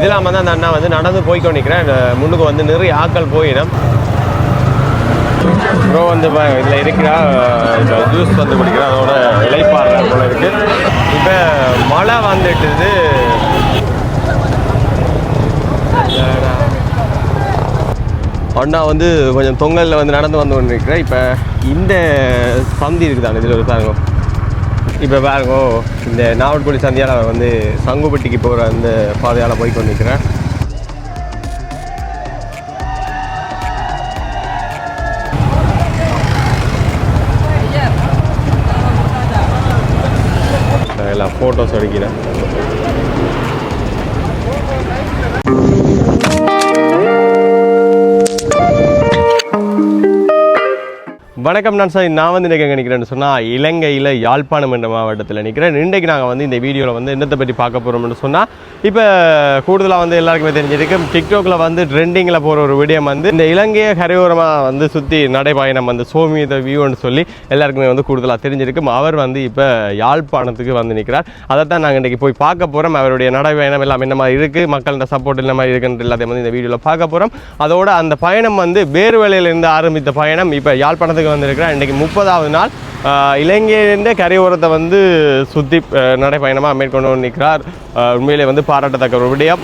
இதெல்லாமல் தான் அந்த அண்ணா வந்து நடந்து போய் கொண்டிருக்கிறேன் முன்னுக்கு வந்து நிறைய ஆட்கள் போயிடும். ப்ரோ வந்து இதில் இருக்கிறா இந்த ஜூஸ் வந்து குடிக்கிறா. அதோட இலைப்பாடுற போல இருக்கு. இப்போ மழை வந்துட்டுது அண்ணா வந்து கொஞ்சம் தொங்கலில் வந்து நடந்து வந்து கொண்டிருக்கிறேன் இப்போ இந்த பந்தி இருக்குதாங்க இதில் ஒரு பாருங்க. இப்போ பாருங்க இந்த நாவல்குடி சந்தியால் வந்து சங்குப்பட்டிக்கு போகிற அந்த பாதையால் போய் கொண்டிருக்கிறேன். எல்லாம் ஃபோட்டோஸ் அடிக்கிறேன் வணக்கம் நான் சார் நான் வந்து இன்றைக்கி நினைக்கிறேன் சொன்னால் இலங்கையில் யாழ்ப்பாணம் என்ற மாவட்டத்தில் நிற்கிறேன் இன்றைக்கு நாங்கள் வந்து இந்த வீடியோவில் வந்து என்னத்தை பற்றி பார்க்க போகிறோம்னு சொன்னால் இப்போ கூடுதலாக வந்து எல்லாருக்குமே தெரிஞ்சிருக்கு. டிக்டாக்ல வந்து ட்ரெண்டிங்கில் போகிற ஒரு விடயம் வந்து இந்த இலங்கையை கரையோரமாக வந்து சுற்றி நடைபயணம் வந்து சோமியத வியூன்னு சொல்லி எல்லாருக்குமே வந்து கூடுதலாக தெரிஞ்சிருக்கும். அவர் வந்து இப்போ யாழ்ப்பாணத்துக்கு வந்து நிற்கிறார் அதை தான் நாங்கள் இன்றைக்கி போய் பார்க்க போகிறோம் அவருடைய நடைபயணம் எல்லாம் என்ன மாதிரி இருக்குது மக்களோட சப்போர்ட் என்ன மாதிரி இருக்குன்ற எல்லாத்தையும் வந்து இந்த வீடியோவில் பார்க்க போகிறோம் அதோட அந்த பயணம் வந்து வேறுவேளையிலிருந்து ஆரம்பித்த பயணம். இப்போ யாழ்ப்பாணத்துக்கு வந்து வந்திருக்கிறேன். இன்றைக்கி முப்பதாவது நாள். இலங்கையிலேருந்தே கரையோரத்தை வந்து சுற்றி நடைப்பயணமாக மேற்கொண்டு நிற்கிறார் உண்மையிலே வந்து பாராட்டத்தக்க ஒரு விடயம்.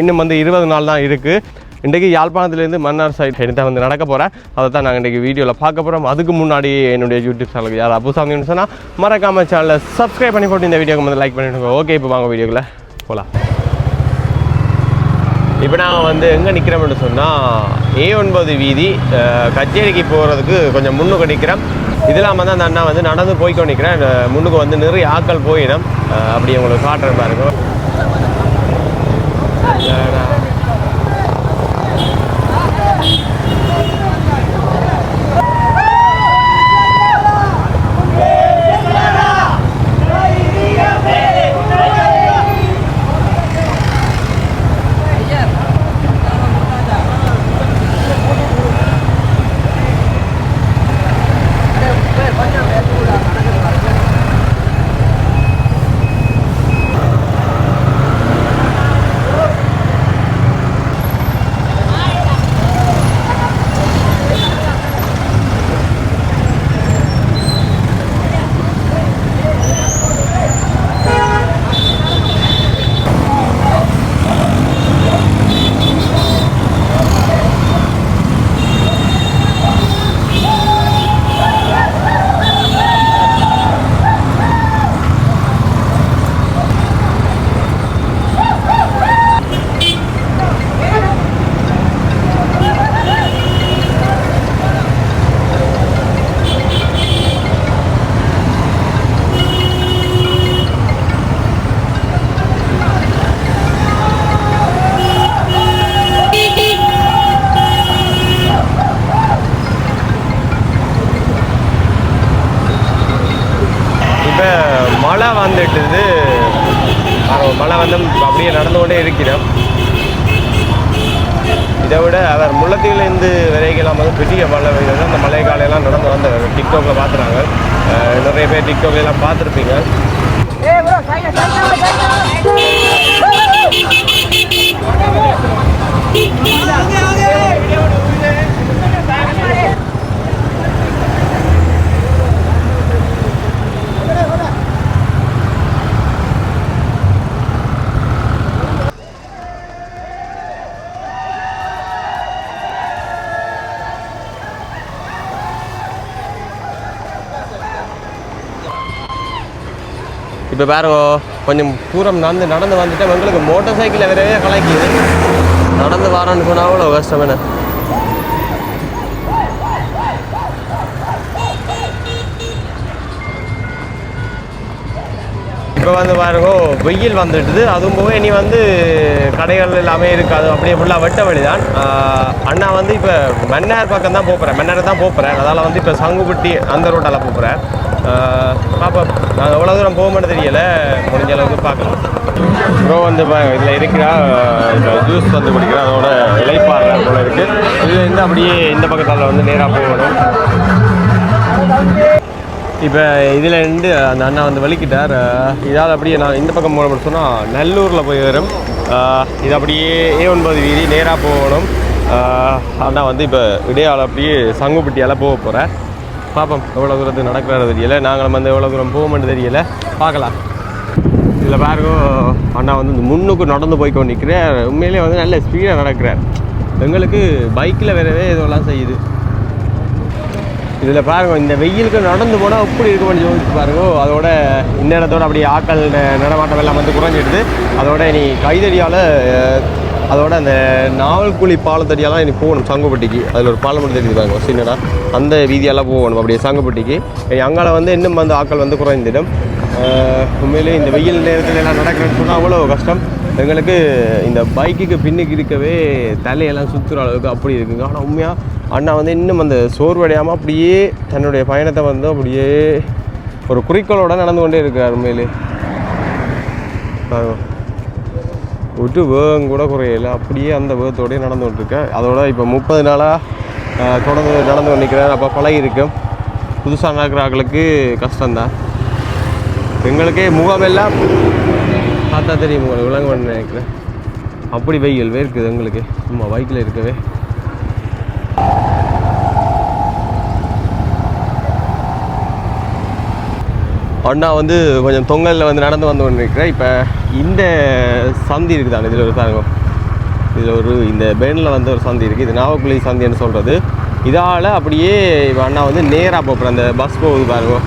இன்னும் வந்து இருபது நாள் தான் இருக்குது இன்றைக்கு யாழ்ப்பாணத்துலேருந்து மன்னார் சைட் எடுத்து வந்து நடக்க போகிறேன் அதை தான் நாங்கள் இன்றைக்கி வீடியோவில் பார்க்க போகிறோம் அதுக்கு முன்னாடி என்னுடைய யூடியூப் சேனலுக்கு யார் அப்புசாமின்னு சொன்னால் மறக்காமல் சேனலை சப்ஸ்கிரைப் பண்ணி போட்டு இந்த வீடியோக்கு வந்து லைக் பண்ணிவிடுங்க ஓகே இப்போ வாங்க வீடியோக்குள்ளே. போகலாம் இப்போ நான் வந்து எங்கே நிற்கிறோம்னு சொன்னால் ஏ ஒன்பது வீதி கச்சேரிக்கு போகிறதுக்கு கொஞ்சம் முன்னுக்கு நிற்கிறேன் இதெல்லாம் வந்து அந்த அண்ணா வந்து நடந்து போய்க்கொண்டு நிற்கிறேன் முன்னுக்கு வந்து நிறைய ஆட்கள் போயிடும். அப்படி உங்களுக்கு காட்டுற மாதிரி இருக்கும் மழை வந்து அப்படியே நடந்து கொண்டே இருக்கிறோம். இதை விட அவர் முள்ளத்தீவிலேருந்து விரைகலாம் வந்து பெரிய மழை பெய்யுது அந்த மழை காலையெல்லாம் நடந்து வந்து டிக்டாக்ல பார்த்துறாங்க நிறைய பேர் டிக்டாக்ல எல்லாம் பார்த்துருப்பீங்க. இப்போ பாருங்க கொஞ்சம் தூரம் நடந்து நடந்து வந்துட்டு எங்களுக்கு மோட்டார் சைக்கிளை வேறவே கலாய்க்குது. நடந்து வரோன்னு சொன்னால் அவ்வளோ கஷ்டம் என்ன? இப்போ வந்து பாருங்கோ வெயில் வந்துட்டுது. அதுவும் போக இனி வந்து கடைகள் எல்லாமே இருக்காது. அப்படியே ஃபுல்லாக வெட்ட வழிதான் ஆஹ் அண்ணா வந்து இப்போ மன்னார் பக்கம் தான் போகிறேன் மன்னார் தான் போகிறேன் அதனால் வந்து இப்போ சங்குப்பட்டி அந்த ரோட்டால் போகிறேன் பார்ப்போம் நாங்கள் எவ்வளோ தூரம் போக தெரியலை தெரியல. முடிஞ்ச அளவுக்கு பார்க்கலாம் ப்ரோ வந்து இதில் இருக்கிறா இந்த ஜூஸ் வந்து குடிக்கிறேன் அதோட இலைப்பாடுற போல இருக்குது இது வந்து அப்படியே இந்த பக்கத்தால் வந்து நேராக போகணும். இப்போ இதில் இருந்து அந்த அண்ணா வந்து வலிக்கிட்டார். இதாவது இதால் அப்படியே நான் இந்த பக்கம் போகணும்னு சொன்னால் நல்லூரில் போய் வரும். இது அப்படியே ஏ ஒன்பது வீதி நேராக போகணும். ஆனால் அண்ணா வந்து இப்போ இடையால் அப்படியே சங்குப்பட்டியால் போக போகிறேன் பார்ப்போம் எவ்வளோ தூரத்துக்கு நடக்கிறது தெரியலை. நாங்களும் வந்து எவ்வளோ தூரம் போவோம்னு தெரியல. பார்க்கலாம். இதில் பாருங்க அண்ணா வந்து இந்த முன்னுக்கு நடந்து போய் நிற்கிறேன் உண்மையிலேயே வந்து நல்ல ஸ்பீடாக நடக்கிறார். எங்களுக்கு பைக்கில் வேறவே இதெல்லாம் செய்யுது. இதில் பாருங்க இந்த வெயிலுக்கு நடந்து போனால் எப்படி இருக்க வேண்டிய யோசிச்சு பாருங்க. அதோட இந்நேரத்தோட அப்படியே ஆக்கள் நடமாட்டம் எல்லாம் வந்து குறைஞ்சிடுது. அதோட நீ கைதடியால் அதோட அந்த நாவல்குழி பாலத்தடியெல்லாம் இனி போகணும் சங்குப்பட்டிக்கு. அதில் ஒரு பாலம் மட்டும் தெரிஞ்சு பாருங்க சின்னடா அந்த வீதியெல்லாம் போகணும் அப்படியே சங்குப்பட்டிக்கு. அங்கால வந்து இன்னும் வந்து ஆக்கள் வந்து குறைந்திடும். உண்மையிலே உண்மையிலேயே இந்த வெயில் நேரத்தில் எல்லாம் நடக்கிறேன்னு சொன்னால் அவ்வளோ கஷ்டம். எங்களுக்கு இந்த பைக்குக்கு பின்னுக்கு இருக்கவே தலையெல்லாம் சுற்றுற அளவுக்கு அப்படி இருக்குங்க. ஆனால் உண்மையாக அண்ணா வந்து இன்னும் அந்த சோர்வடையாமல் அப்படியே தன்னுடைய பயணத்தை வந்து அப்படியே ஒரு குறிக்கோளோடு நடந்து கொண்டே இருக்கார் உண்மையிலே. விட்டு வேகம் கூட குறையல. அப்படியே அந்த வேகத்தோடயே நடந்து கொண்டிருக்கேன் அதோட இப்போ முப்பது நாளாக தொடர்ந்து நடந்து கொண்டிருக்கிறேன் அப்போ பழகிருக்கும் புதுசாக நடக்கிற கஷ்டம்தான். எங்களுக்கே முகமெல்லாம் பார்த்தா தெரியும் உங்களுக்கு விளங்குவேன் நினைக்கிறேன். அப்படி வெயில் வேர்க்குது எங்களுக்கு. சும்மா பைக்கில் இருக்கவே. அண்ணா வந்து கொஞ்சம் தொங்கலில் வந்து நடந்து வந்து கொண்டு இருக்கிறேன் இப்போ இந்த சந்தி இருக்குதாங்க இதில் ஒரு பாருங்க. இதில் ஒரு இந்த பெனில் வந்து ஒரு சந்தி இருக்குது இது நாவக்குழி சந்தின்னு சொல்கிறது இதால் அப்படியே இப்போ அண்ணா வந்து நேராக போகிறேன் அந்த பஸ் போகுது பாருங்க.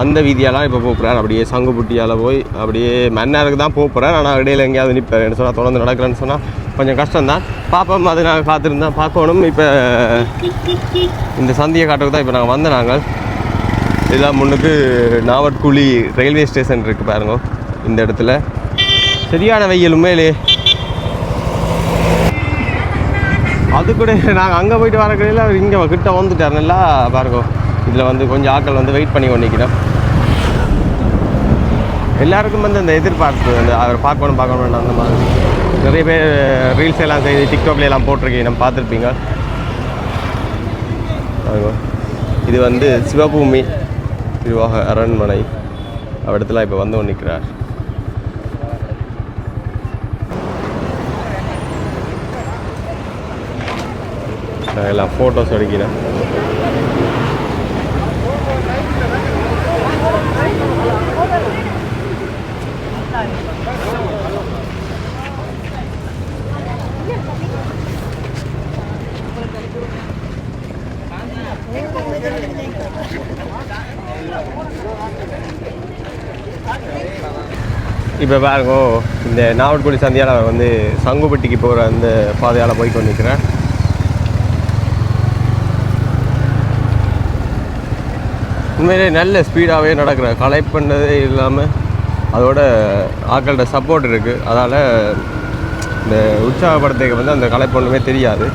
அந்த வீதியெல்லாம் இப்போ போகிறார் அப்படியே சங்குப்புட்டியால் போய் அப்படியே மன்னருக்கு தான் போகிறார் ஆனால் இடையில எங்கேயாவது நிற்பார் சொன்னால் தொடர்ந்து நடக்கிறேன்னு சொன்னால் கொஞ்சம் கஷ்டம்தான். பார்ப்போம் அது நாங்கள் காத்திருந்தோம் பார்க்கணும். இப்போ இந்த சந்தியை காட்டுறதுக்கு தான் இப்போ நாங்கள் வந்த நாங்கள். இதெல்லாம் முன்னுக்கு நாவட்குழி ரயில்வே ஸ்டேஷன் இருக்குது பாருங்க இந்த இடத்துல. சரியான வெயில் உண்மையிலே அது கூட நாங்கள் அங்கே போயிட்டு வர அவர் இங்கே கிட்ட வந்துட்டார் நல்லா பாருங்க. இதில் வந்து கொஞ்சம் ஆட்கள் வந்து வெயிட் பண்ணி கொண்டிருக்கிறோம். எல்லாருக்கும் வந்து அந்த எதிர்பார்ப்பு அந்த அவரை பார்க்கணும் பார்க்கணும் அந்த மாதிரி. நிறைய பேர் ரீல்ஸ் எல்லாம் செய்து டிக்டாக்ல எல்லாம் போட்டிருக்கீங்க நம்ம பார்த்துருப்பீங்க. இது வந்து சிவபூமி திருவாக அரண்மனை. இடத்துல இப்போ வந்து நிற்கிறார் எல்லாம் ஃபோட்டோஸ் எடுக்கிறேன் இப்போ பாருங்க இந்த நாவட்குடி சந்தியால் வந்து சங்குப்பட்டிக்கு போகிற அந்த பாதையால் போய் கொண்டிருக்கிறேன். உண்மையிலே நல்ல ஸ்பீடாகவே நடக்கிற கலெக்ட் பண்ணதே இல்லாமல் அதோட ஆக்கள்கிட்ட சப்போர்ட் இருக்குது அதால் இந்த உற்சாகப்படுத்துக்கு வந்து அந்த கலை பண்ணுமே தெரியாது.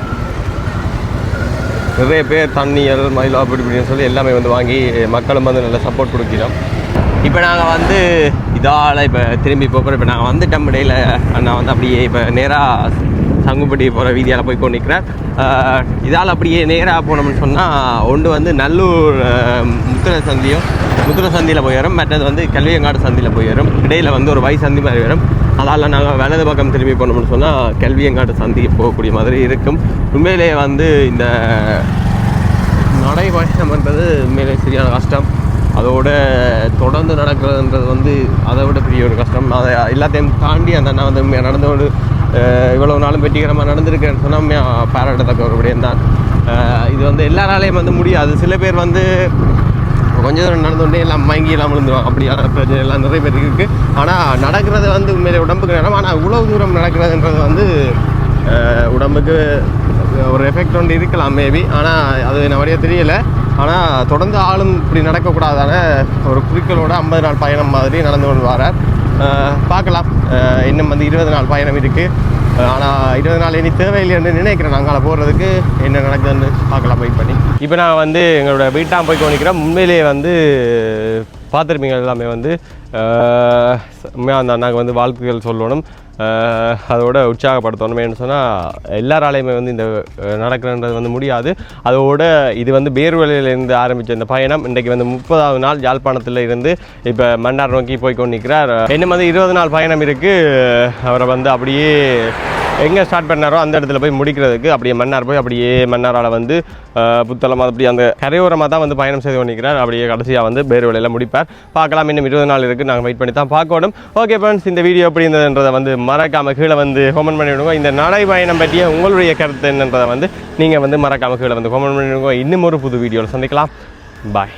நிறைய பேர் தண்ணியல் மயிலா அப்படி இப்படின்னு சொல்லி எல்லாமே வந்து வாங்கி மக்களும் வந்து நல்ல சப்போர்ட் கொடுக்கிறோம். இப்போ நாங்கள் வந்து இதால் இப்போ திரும்பி போகிறோம் இப்போ நாங்கள் வந்து டம்படையில் நான் வந்து அப்படியே இப்போ நேராக சங்குப்பட்டி போகிற வீதியால் போய் கொண்டு நிற்கிறேன் இதால் அப்படியே நேராக போனோம்னு சொன்னால் ஒன்று வந்து நல்லூர் அஹ், முத்துரை சந்தியும் முத்துரை சந்தியில் போயிடும் மற்றது வந்து கல்வியங்காடு சந்தியில் போயிடும் இடையில் வந்து ஒரு வயசு சந்தி மாதிரி வரும். அதால் நாங்கள் வலது பக்கம் திரும்பி போனோம்னு சொன்னால் கல்வியங்காடு சந்திக்கு போகக்கூடிய மாதிரி இருக்கும். உண்மையிலேயே வந்து இந்த நடைபயணம் என்பது உண்மையிலே சரியான கஷ்டம். அதோட தொடர்ந்து நடக்கிறதுன்றது வந்து அதை விட பெரிய ஒரு கஷ்டம். அதை எல்லாத்தையும் தாண்டி அந்த நான் வந்து நடந்த ஒரு இவ்வளோ நாளும் வெற்றிகரமாக நடந்திருக்கேன்னு சொன்னால் பாராட்டத்தக்க ஒரு விடயம் தான் இது வந்து எல்லாராலையும் வந்து முடியாது. சில பேர் வந்து கொஞ்சம் தூரம் நடந்தோடனே எல்லாம் மயங்கி எல்லாம் விழுந்துடும் அப்படியான பிரச்சனை எல்லாம் நிறைய பேருக்கு இருக்குது ஆனால் நடக்கிறது வந்து உண்மையிலே உடம்புக்கு நேரம் ஆனால் இவ்வளோ தூரம் நடக்கிறதுன்றது வந்து உடம்புக்கு ஒரு எஃபெக்ட் ஒன்று இருக்கலாம் மேபி ஆனால் அது நிறைய தெரியல. ஆனால் தொடர்ந்து ஆளும் இப்படி நடக்கக்கூடாதான ஒரு குறிக்கோளோட ஐம்பது நாள் பயணம் மாதிரி நடந்து கொண்டு வரார் பார்க்கலாம். இன்னும் வந்து இருபது நாள் பயணம் இருக்குது ஆனால் இருபது நாள் இனி தேவையில்லைன்னு நினைக்கிறேன். நாங்கள் போகிறதுக்கு என்ன நடக்குதுன்னு பார்க்கலாம் வெயிட் பண்ணி. இப்போ நான் வந்து எங்களோட வீட்டாக போய் கொண்டிருக்கிறேன் உண்மையிலேயே வந்து பார்த்துருப்பீங்க எல்லாமே வந்து அஹ், அந்த அண்ணாக்கு வந்து வாழ்த்துக்கள் சொல்லணும். அதோட உற்சாகப்படுத்தணும் ஏன்னு சொன்னால் எல்லாராலையுமே வந்து இந்த நடக்கிறன்றது வந்து முடியாது. அதோட இது வந்து பேர்வழியிலிருந்து ஆரம்பித்த இந்த பயணம் இன்றைக்கு வந்து முப்பதாவது நாள் யாழ்ப்பாணத்தில் இருந்து இப்போ மன்னார் நோக்கி போய் கொண்டிருக்கிறார் என்ன வந்து இருபது நாள் பயணம் இருக்குது அவரை வந்து அப்படியே எங்கே ஸ்டார்ட் பண்ணாரோ அந்த இடத்துல போய் முடிக்கிறதுக்கு அப்படியே மன்னார் போய் அப்படியே மன்னாரால் வந்து புத்தளம் அப்படி அந்த கரையோரமாக தான் வந்து பயணம் செய்து கொண்டிருக்கிறார். அப்படியே கடைசியாக வந்து பேருவலையில் முடிப்பார். பார்க்கலாம் இன்னும் இருபது நாள் இருக்குது நாங்கள் வெயிட் பண்ணி தான் பார்க்கணும். ஓகே ஃப்ரெண்ட்ஸ் இந்த வீடியோ எப்படி இருந்ததுன்றதை வந்து மறக்காமல் கீழே வந்து கமெண்ட் பண்ணிவிடுங்க இந்த நடை பயணம் பற்றிய உங்களுடைய கருத்து என்னன்றதை வந்து நீங்கள் வந்து மறக்காமல் கீழே வந்து கமெண்ட் பண்ணிவிடுங்க இன்னும் ஒரு புது வீடியோவில் சந்திக்கலாம். பாய்